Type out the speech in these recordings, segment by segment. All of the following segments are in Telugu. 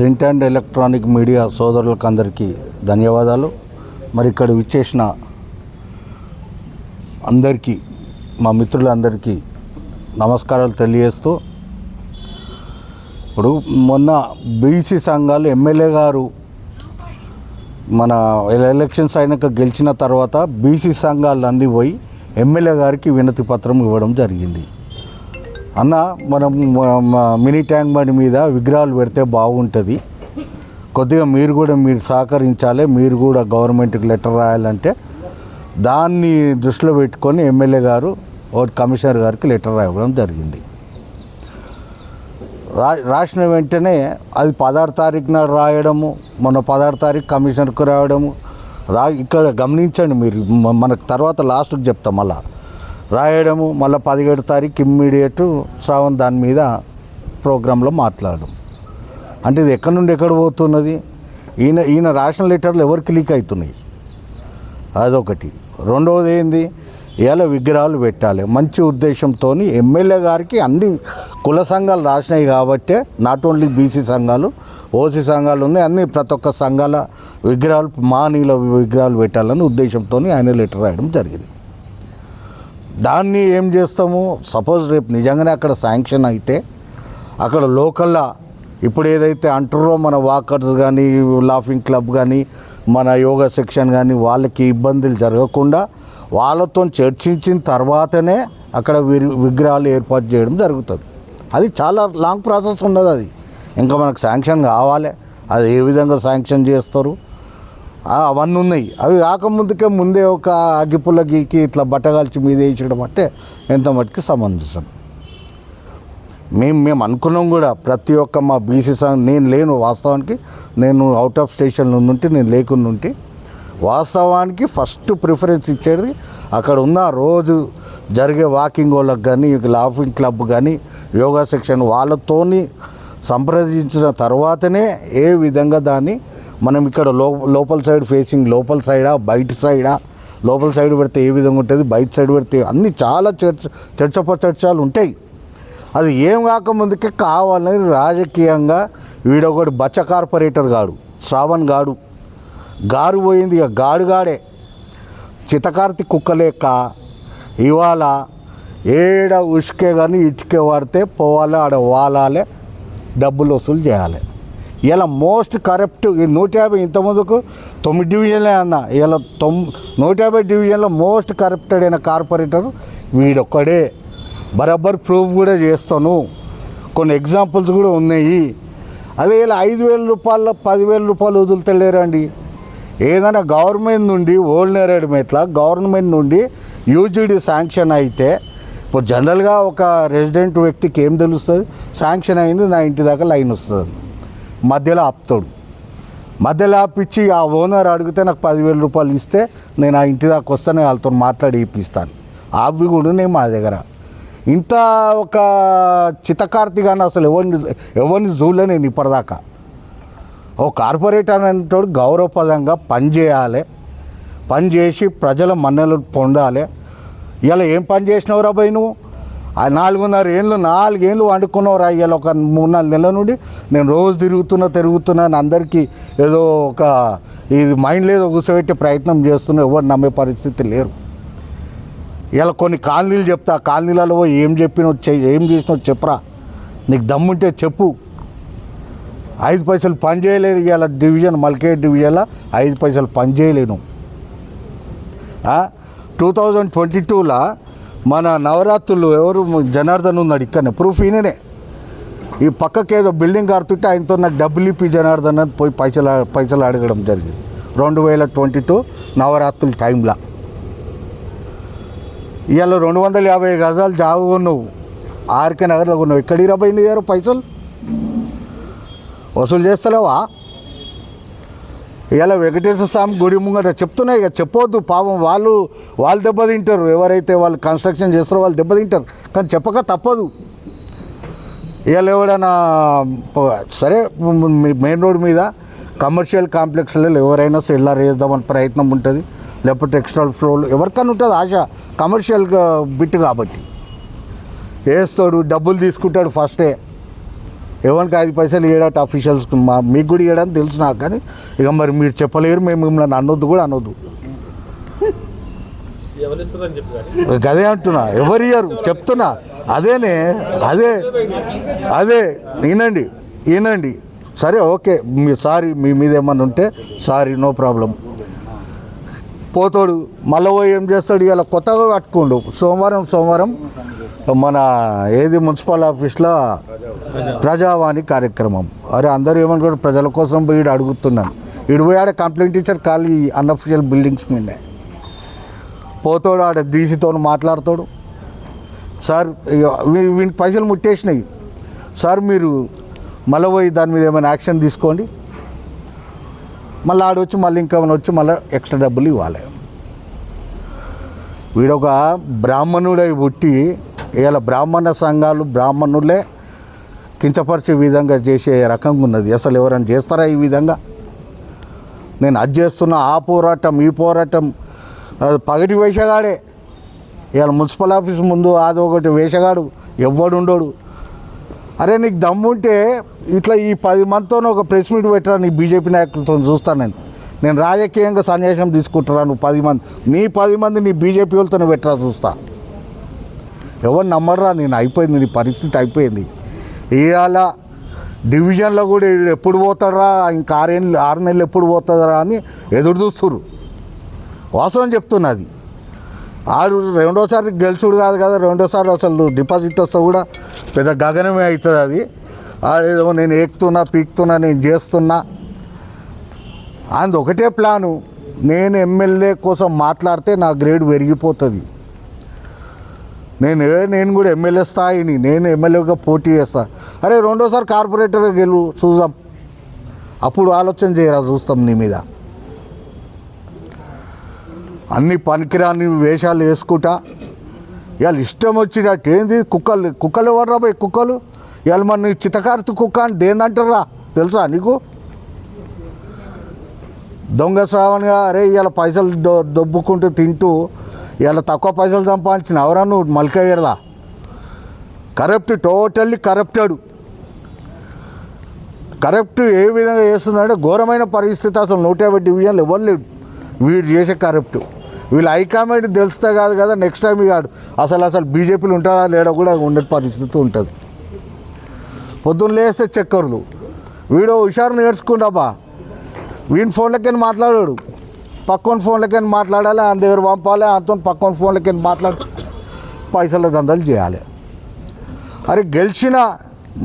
ప్రింట్ అండ్ ఎలక్ట్రానిక్ మీడియా సోదరులకు అందరికీ ధన్యవాదాలు. మరి ఇక్కడ విచ్చేసిన అందరికీ మా మిత్రులందరికీ నమస్కారాలు తెలియజేస్తూ ఇప్పుడు మొన్న బీసీ సంఘాలు ఎమ్మెల్యే గారు మన ఎలక్షన్స్ అయినాక గెలిచిన తర్వాత బీసీ సంఘాలు అన్నీ పోయి ఎమ్మెల్యే గారికి వినతి పత్రం ఇవ్వడం జరిగింది. అన్న మనం మినీ ట్యాంక్ బండి మీద విగ్రహాలు పెడితే బాగుంటుంది. కొద్దిగా మీరు కూడా మీరు సహకరించాలి మీరు కూడా గవర్నమెంట్కి లెటర్ రాయాలంటే దాన్ని దృష్టిలో పెట్టుకొని ఎమ్మెల్యే గారు ఒకటి కమిషనర్ గారికి లెటర్ రాయడం జరిగింది. రా రాసిన వెంటనే అది పదహారు తారీఖు నాడు రాయడము మొన్న పదహారు తారీఖు కమిషనర్కు రాయడము రా ఇక్కడ గమనించండి మీరు మనకు తర్వాత లాస్ట్కి చెప్తాం మళ్ళీ. రాయడము మళ్ళీ పదిహేడు తారీఖు ఇమ్మీడియట్ శ్రావణ్ దాని మీద ప్రోగ్రాంలో మాట్లాడడం అంటే ఇది ఎక్కడి నుండి ఎక్కడ పోతున్నది? ఈయన ఈయన రాసిన లెటర్లు ఎవరికి లీక్ అవుతున్నాయి? అదొకటి. రెండవది ఏంది? ఇలా విగ్రహాలు పెట్టాలి. మంచి ఉద్దేశంతో ఎమ్మెల్యే గారికి అన్ని కుల సంఘాలు రాసినాయి కాబట్టే నాట్ ఓన్లీ బీసీ సంఘాలు ఓసీ సంఘాలు ఉన్నాయి అన్ని ప్రతి ఒక్క సంఘాల విగ్రహాలు మానీయుల విగ్రహాలు పెట్టాలని ఉద్దేశంతో ఆయన లెటర్ రాయడం జరిగింది. దాన్ని ఏం చేస్తాము? సపోజ్ రేపు నిజంగానే అక్కడ శాంక్షన్ అయితే అక్కడ లోకల్లా ఇప్పుడు ఏదైతే అంటారో మన వాకర్స్ కానీ లాఫింగ్ క్లబ్ కానీ మన యోగా సెక్షన్ కానీ వాళ్ళకి ఇబ్బందులు జరగకుండా వాళ్ళతో చర్చించిన తర్వాతనే అక్కడ విరి- విగ్రహాలు ఏర్పాటు చేయడం జరుగుతుంది. అది చాలా లాంగ్ ప్రాసెస్ ఉన్నది అది. ఇంకా మనకు శాంక్షన్ కావాలి. అది ఏ విధంగా శాంక్షన్ చేస్తారు? అవన్నీ ఉన్నాయి. అవి కాకముందుకే ముందే ఒక అగ్గిపుల్ల గీకి ఇట్లా బట్టగాల్చి మీద వేయించడం అంటే ఎంత మటుకు సమంజసం. మేము మేము అనుకున్నాం కూడా ప్రతి ఒక్క మా బీసీ సంఘ నేను లేను వాస్తవానికి నేను అవుట్ ఆఫ్ స్టేషన్ నుండి నేను లేకుండా ఉంటే వాస్తవానికి ఫస్ట్ ప్రిఫరెన్స్ ఇచ్చేది అక్కడ ఉన్న రోజు జరిగే వాకింగ్ వాళ్ళకి కానీ లాఫింగ్ క్లబ్ కానీ యోగా సెక్షన్ వాళ్ళతోని సంప్రదించిన తర్వాతనే ఏ విధంగా దాన్ని మనం ఇక్కడ లో లోపల సైడ్ ఫేసింగ్ లోపల సైడా బయట సైడా లోపల సైడ్ పెడితే ఏ విధంగా ఉంటుంది బయట సైడ్ పెడితే అన్నీ చాలా చర్చ చర్చపచర్చాలు ఉంటాయి. అది ఏం కాకముందుకే కావాలని రాజకీయంగా వీడొకటి బచ్చ కార్పొరేటర్ గాడు శ్రావణ్ గాడు. గారు పోయింది ఇక గాడు గాడే. చితకార్తి కుక్కలేక ఇవాళ ఏడ ఉసుకే కానీ ఇటుకే వాడితే పోవాలి ఆడ వాలాలే డబ్బులు వసూలు చేయాలి. ఇలా మోస్ట్ కరప్ట్ నూట యాభై ఇంతకుముందుకు తొమ్మిది డివిజన్లే అన్న. ఇలా తొమ్ నూట యాభై డివిజన్లో మోస్ట్ కరప్టెడ్ అయిన కార్పొరేటర్ వీడొక్కడే. బరాబర్ ప్రూఫ్ కూడా చేస్తాను. కొన్ని ఎగ్జాంపుల్స్ కూడా ఉన్నాయి. అదే ఇలా ఐదు వేల రూపాయల పదివేల రూపాయలు వదులుతలేరండి. ఏదైనా గవర్నమెంట్ నుండి ఓల్డ్ నేరేడ్ గవర్నమెంట్ నుండి యూజీడీ శాంక్షన్ అయితే ఇప్పుడు జనరల్గా ఒక రెసిడెంట్ వ్యక్తికి ఏం తెలుస్తుంది? శాంక్షన్ అయింది నా ఇంటి దాకా లైన్ వస్తుంది. మధ్యలో ఆపుతాడు. మధ్యలో ఆపిచ్చి ఆ ఓనర్ అడిగితే నాకు పదివేల రూపాయలు ఇస్తే నేను ఆ ఇంటి దాకా వస్తాను వాళ్ళతో మాట్లాడి ఇప్పిస్తాను. అవి కూడా నేను మా దగ్గర. ఇంత ఒక చిత్తకార్తి కానీ అసలు ఎవరిని ఎవరిని జూలే నేను ఇప్పటిదాకా. ఓ కార్పొరేటర్ అనేటోడు గౌరవపదంగా పనిచేయాలి పని చేసి ప్రజల మన్నలు పొందాలి. ఇలా ఏం పని చేసినవురా బాయ్ నువ్వు? ఆ నాలుగున్నర ఏళ్ళు నాలుగేళ్ళు వండుకున్నవరా ఇవాళ ఒక మూడు నాలుగు నెలల నుండి. నేను రోజు తిరుగుతున్నా తిరుగుతున్నా అందరికీ ఏదో ఒక ఇది మైండ్ లేదు కూర్చోబెట్టే ప్రయత్నం చేస్తున్నా ఎవరు నమ్మే పరిస్థితి లేరు. ఇలా కొన్ని కాలనీలు చెప్తా కాలనీలలో ఏం చెప్పినో చెయ్యి ఏం చేసినో చెప్పరా. నీకు దమ్ముంటే చెప్పు. ఐదు పైసలు పని చేయలేరు ఇవాళ డివిజన్ మల్కే డివిజన్లో ఐదు పైసలు పని చేయలేను. టూ థౌజండ్ ట్వంటీ టూలో మన నవరాత్రులు ఎవరు జనార్దన్ ఉన్నాడు ఇక్కడనే. ప్రూఫ్ ఈయననే. ఈ పక్కకి ఏదో బిల్డింగ్ కడుతుంటే ఆయనతో నాకు డబ్బులు ఇప్పి జనార్దన్ అని పోయి పైసలు పైసలు అడగడం జరిగింది. రెండు వేల ట్వంటీ టూ నవరాత్రుల టైంలో. ఇవాళ రెండు వందల యాభై గజాలు జాగు కొన్నావు. ఆర్కే నగర్లో కొన్నావు. ఎక్కడికి రాబోయింది గారు పైసలు? వసూలు చేస్తలేవా? ఇలా వెంకటేశ్వర స్వామి గుడి ముంగట చెప్తున్నాయి ఇక చెప్పొద్దు. పాపం వాళ్ళు వాళ్ళు దెబ్బతింటారు ఎవరైతే వాళ్ళు కన్స్ట్రక్షన్ చేస్తారో వాళ్ళు దెబ్బతింటారు కానీ చెప్పక తప్పదు. ఇవాళ ఎవడైనా సరే మెయిన్ రోడ్ మీద కమర్షియల్ కాంప్లెక్స్లలో ఎవరైనా సెల్లార్ వేద్దామని ప్రయత్నం ఉంటుంది. లేకపోతే టెక్స్టైల్ ఫ్లోర్ ఎవరికైనా ఉంటుంది ఆశ. కమర్షియల్గా బిట్ కాబట్టి. వేస్తాడు డబ్బులు తీసుకుంటాడు ఫస్టే ఎవరికి ఐదు పైసలు ఇవ్వడట అఫీషియల్స్కి మా మీకు కూడా ఇవ్వడానికి తెలుసు నాకు కానీ ఇక మరి మీరు చెప్పలేరు మేము మిమ్మల్ని అనొద్దు కూడా అనొద్దు. గదే అంటున్నా ఎవరు ఇయ్యరు? చెప్తున్నా. అదేనే అదే అదే వినండి వినండి సరే ఓకే మీ సారీ మీ మీద ఏమన్నా ఉంటే సారీ నో ప్రాబ్లం. పోతాడు మళ్ళీ ఏం చేస్తాడు? ఇలా కొత్తగా కట్టుకోండు. సోమవారం సోమవారం మన ఏది మున్సిపల్ ఆఫీస్లో ప్రజావాణి కార్యక్రమం. అరే అందరూ ఏమనుకోరు ప్రజల కోసం పోయి అడుగుతున్నాను. ఇడు పోయి ఆడ కంప్లైంట్ ఇచ్చారు ఖాళీ అన్అఫిషియల్ బిల్డింగ్స్ మీద పోతాడు ఆడ డీసీతో మాట్లాడతాడు. సార్ ఇక వీ- వీనికి పైసలు ముట్టేసినాయి. సార్ మీరు మళ్ళీ పోయి దాని మీద ఏమైనా యాక్షన్ తీసుకోండి. మళ్ళీ ఆడొచ్చి మళ్ళీ ఇంకేమైనా వచ్చి మళ్ళీ ఎక్స్ట్రా డబ్బులు ఇవ్వాలి. వీడొక బ్రాహ్మణుడై పుట్టి ఇలా బ్రాహ్మణ సంఘాలు బ్రాహ్మణులే కించపరిచే విధంగా చేసే రకంగా ఉన్నది. అసలు ఎవరైనా చేస్తారా ఈ విధంగా? నేను అది చేస్తున్నా ఆ పోరాటం ఈ పోరాటం అది పగటి వేషగాడే. ఇవాళ మున్సిపల్ ఆఫీస్ ముందు అది ఒకటి వేషగాడు ఎవ్వడు అరే నీకు దమ్ముంటే ఇట్లా ఈ పది మందితో ఒక ప్రెస్ మీట్ పెట్టరా నీ బీజేపీ నాయకులతో చూస్తాను నేను. నేను రాజకీయంగా సన్యాసం తీసుకుంటున్నాను నువ్వు పది మంది? నీ పది మంది నీ బీజేపీ వాళ్ళతో పెట్టరా చూస్తాను ఎవరు నమ్మడరా నేను అయిపోయింది నీ పరిస్థితి అయిపోయింది. ఇవాళ డివిజన్లో కూడా ఎప్పుడు పోతాడరా ఇంకా ఆరేళ్ళు ఆరు నెలలు ఎప్పుడు పోతుందరా అని ఎదురు చూస్తుర్రు. వాస్తవం చెప్తున్నది. ఆరు రెండోసారి గెలిచుడు కాదు కదా రెండోసారి అసలు డిపాజిట్ వస్తే కూడా పెద్ద గగనమే అవుతుంది అది. ఆడేదో నేను ఎక్కుతున్నా పీక్తున్నా నేను చేస్తున్నా. అందు ఒకటే ప్లాను. నేను ఎమ్మెల్యే కోసం మాట్లాడితే నా గ్రేడ్ పెరిగిపోతుంది. నేను నేను కూడా ఎమ్మెల్యే స్థాయిని నేను ఎమ్మెల్యేగా పోటీ చేస్తా. అరే రెండోసారి కార్పొరేటర్గా గెలు చూద్దాం. అప్పుడు ఆలోచన చేయరా చూస్తాం నీ మీద. అన్ని పనికిరాని వేషాలు వేసుకుంటా. వాళ్ళు ఇష్టం వచ్చినట్టు ఏంది? కుక్కలు కుక్కలు ఎవరు రాబోయే కుక్కలు? ఇవాళ మన చిత్తకార్తి కుక్క అని దేందంటారా తెలుసా నీకు? దొంగ శ్రావణ్గా అరే ఇవాళ పైసలు దొబ్బుకుంటూ తింటూ ఇలా తక్కువ పైసలు సంపాదించిన ఎవరా నువ్వు? మలికయ్యడదా కరప్ట్ టోటల్లీ కరప్టెడ్. కరప్ట్ ఏ విధంగా చేస్తుందంటే ఘోరమైన పరిస్థితి అసలు. నూట యాభై డివిజన్లు ఎవరు లేడు వీడు చేసే కరప్ట్? వీళ్ళు హైకమాండ్ తెలిస్తే కాదు కదా నెక్స్ట్ టైం ఇక అసలు అసలు బీజేపీలు ఉంటాడా లేడా కూడా ఉండే పరిస్థితి ఉంటుంది. పొద్దున్న లేస్తే చక్కర్లు. వీడు హుషారు నేర్చుకుంటాబా వీని ఫోన్లకి మాట్లాడాడు? పక్కన ఫోన్లకైనా మాట్లాడాలి ఆయన దగ్గర పంపాలి అంత పక్కన ఫోన్లకైనా మాట్లాడి పైసల దందాలు చేయాలి. అరే గెలిచిన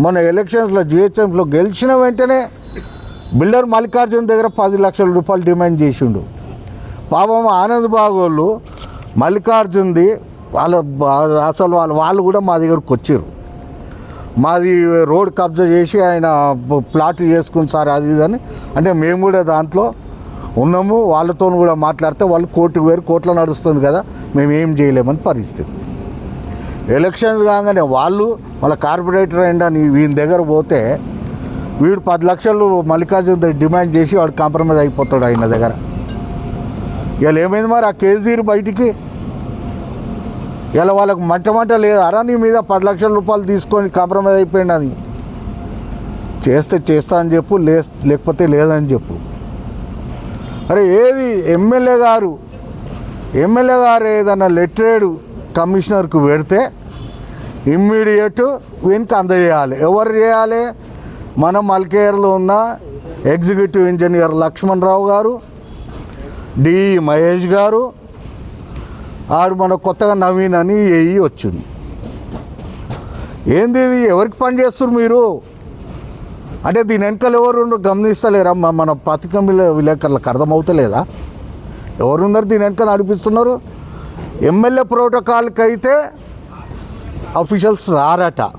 మన ఎలక్షన్స్లో జిహెచ్ఎంలో గెలిచిన వెంటనే బిల్డర్ మల్లికార్జున దగ్గర పది లక్షల రూపాయలు డిమాండ్ చేసిండు. పాపం ఆనంద్ బాగోళ్ళు మల్లికార్జున్ది వాళ్ళ అసలు వాళ్ళు వాళ్ళు కూడా మా దగ్గరకు వచ్చారు. మాది రోడ్ కబ్జా చేసి ఆయన ప్లాట్ చేసుకుని సార్ అది ఇది అని. అంటే మేము కూడా దాంట్లో ఉన్నాము వాళ్ళతో కూడా మాట్లాడితే వాళ్ళు కోర్టుకు వేరు కోర్టులో నడుస్తుంది కదా మేము ఏం చేయలేమని పరిస్థితి. ఎలక్షన్స్ కాగానే వాళ్ళు వాళ్ళ కార్పొరేటర్ అయినా వీని దగ్గర పోతే వీడు పది లక్షలు మల్లికార్జున దగ్గర డిమాండ్ చేసి వాడు కాంప్రమైజ్ అయిపోతాడు ఆయన దగ్గర. ఇవాళ ఏమైంది మరి ఆ కేసు తీరు బయటికి? ఇలా వాళ్ళకు మంట మంట లేదు అరా నీ మీద? పది లక్షల రూపాయలు తీసుకొని కాంప్రమైజ్ అయిపోయింది అని చేస్తే చేస్తా అని చెప్పు లే లేకపోతే లేదని చెప్పు. అరే ఏది? ఎమ్మెల్యే గారు. ఎమ్మెల్యే గారు ఏదన్నా లెటరేడు కమిషనర్కు పెడితే ఇమ్మీడియట్ వీనికి అందజేయాలి. ఎవరు చేయాలి? మన మల్కేర్లో ఉన్న ఎగ్జిక్యూటివ్ ఇంజనీర్ లక్ష్మణ్ రావు గారు డిఈ మహేష్ గారు ఆడు మన కొత్తగా నవీన్ అని ఏఈ వచ్చింది. ఏంది ఎవరికి పని చేస్తారు మీరు? అంటే దీని వెనకాల ఎవరు గమనిస్తలేరా మన పత్రిక విలే- విలేకరులకు అర్థమవుతలేదా? ఎవరున్నారు దీని వెనక నడిపిస్తున్నారు? ఎమ్మెల్యే ప్రోటోకాల్కి అయితే అఫీషియల్స్ రారట.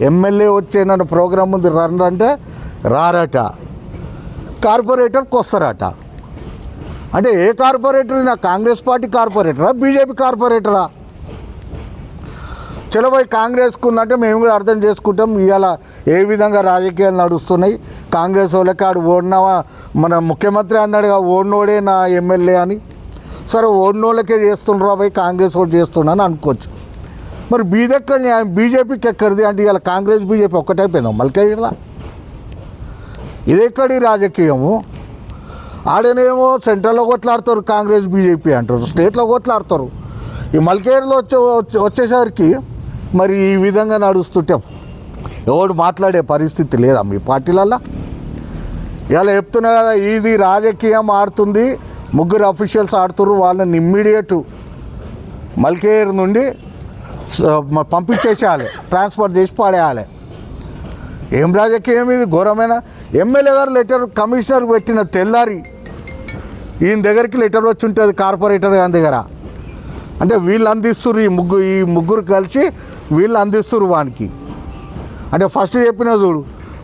ఎమ్మెల్యే వచ్చేనన్న ప్రోగ్రామ్ ఉంది రన్ అంటే రారట. కార్పొరేటర్కి వస్తారట. అంటే ఏ కార్పొరేటర్ నా కాంగ్రెస్ పార్టీ కార్పొరేటరా? బీజేపీ కార్పొరేటరా? చలో కాంగ్రెస్కు ఉందంటే మేము కూడా అర్థం చేసుకుంటాం. ఇవాళ ఏ విధంగా రాజకీయాలు నడుస్తున్నాయి? కాంగ్రెస్ వాళ్ళకి ఆడు ఓడినావా మన ముఖ్యమంత్రి అన్నాడుగా ఓడినోడే నా ఎమ్మెల్యే అని. సరే ఓడినోళ్ళకే చేస్తుండ్రా పోయి కాంగ్రెస్ వాళ్ళు చేస్తున్నాను అనుకోవచ్చు. మరి బీదెక్కడ న్యాయం? బీజేపీకి ఎక్కడిది? అంటే ఇవాళ కాంగ్రెస్ బీజేపీ ఒక్కటైపోయిందా మల్కేజ్లా ఇది ఎక్కడి రాజకీయము? ఆడనేమో సెంట్రల్లో కొట్లాడతారు కాంగ్రెస్ బీజేపీ అంటారు. స్టేట్లో కొట్లాడతారు. ఈ మల్కేరులో వచ్చే వచ్చే- వచ్చేసరికి మరి ఈ విధంగా నడుస్తుంటే. ఎవడు మాట్లాడే పరిస్థితి లేదా మీ పార్టీలల్లో? ఇలా చెప్తున్నా కదా ఇది రాజకీయం ఆడుతుంది ముగ్గురు అఫీషియల్స్ ఆడుతున్నారు వాళ్ళని ఇమ్మీడియట్ మల్కేర్ నుండి పంపించేసేయాలి ట్రాన్స్ఫర్ చేసి పాడేయాలి. ఏం రాజకీయం ఇది? ఘోరమైన ఎమ్మెల్యే గారు లెటర్ కమిషనర్ పెట్టిన తెల్లారి ఈయన దగ్గరికి లెటర్ వచ్చి ఉంటుంది కార్పొరేటర్ గారి దగ్గర. అంటే వీళ్ళు అందిస్తున్నారు ఈ ముగ్గురు ఈ ముగ్గురు కలిసి వీళ్ళు అందిస్తున్నారు వానికి. అంటే ఫస్ట్ చెప్పిన చూడు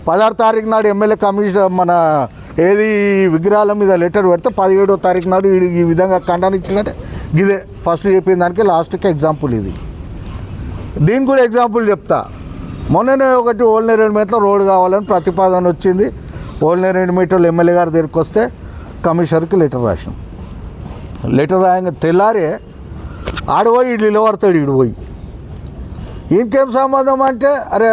పదహారు తారీఖు నాడు ఎమ్మెల్యే కమిషన్ మన ఏది ఈ విగ్రహాల మీద లెటర్ పెడితే పదిహేడో తారీఖు నాడు ఈ విధంగా ఖండన ఇచ్చిందంటే ఇదే ఫస్ట్ చెప్పిన దానికి లాస్ట్కి ఎగ్జాంపుల్ ఇది. దీని కూడా ఎగ్జాంపుల్ చెప్తా. మొన్ననే ఒకటి ఓల్నేరేడు మీటర్లో రోడ్ కావాలని ప్రతిపాదన వచ్చింది. ఓల్నేరేడు మీటర్లు ఎమ్మెల్యే గారి దగ్గరికి వస్తే కమిషనర్కి లెటర్ రాసినాం. లెటర్ రాయంగా తెల్లారే ఆడపోయి ఇడు నిలబడతాడు ఇడు పోయి. ఇంకేం సంబంధం అంటే అరే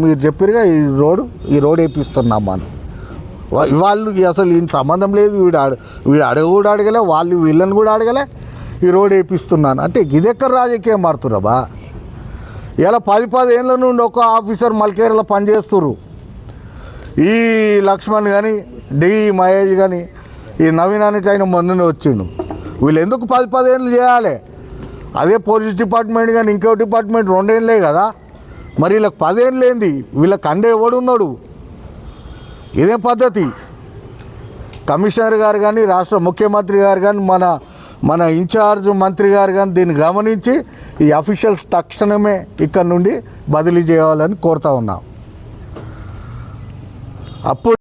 మీరు చెప్పారుగా ఈ రోడ్డు ఈ రోడ్ వేపిస్తున్నామా అని. వాళ్ళు అసలు ఈయన సంబంధం లేదు వీడు అడ వీడు అడగ కూడా అడగలే వాళ్ళు వీళ్ళని కూడా అడగలే ఈ రోడ్ వేపిస్తున్నాను. అంటే ఇదెక్కడ రాజకీయం మారుతురాబా ఇలా పది పది ఏళ్ళ నుండి ఒక ఆఫీసర్ మల్కేరలో పనిచేస్తున్నారు ఈ లక్ష్మణ్ కానీ డి మహేష్ కానీ ఈ నవీన్ అనేటి ఆయన వచ్చిండు. వీళ్ళు ఎందుకు పది పదేళ్ళు చేయాలి? అదే పోలీస్ డిపార్ట్మెంట్ కానీ ఇంకో డిపార్ట్మెంట్ రెండేళ్ళే కదా. మరి వీళ్ళకి పదేళ్ళు లేనిది వీళ్ళకి అండే ఎవడున్నాడు? ఇదే పద్ధతి. కమిషనర్ గారు కానీ రాష్ట్ర ముఖ్యమంత్రి గారు కానీ మన మన ఇన్ఛార్జ్ మంత్రి గారు కానీ దీన్ని గమనించి ఈ అఫీషియల్స్ తక్షణమే ఇక్కడ నుండి బదిలీ చేయాలని కోరుతా ఉన్నాం. అప్పుడు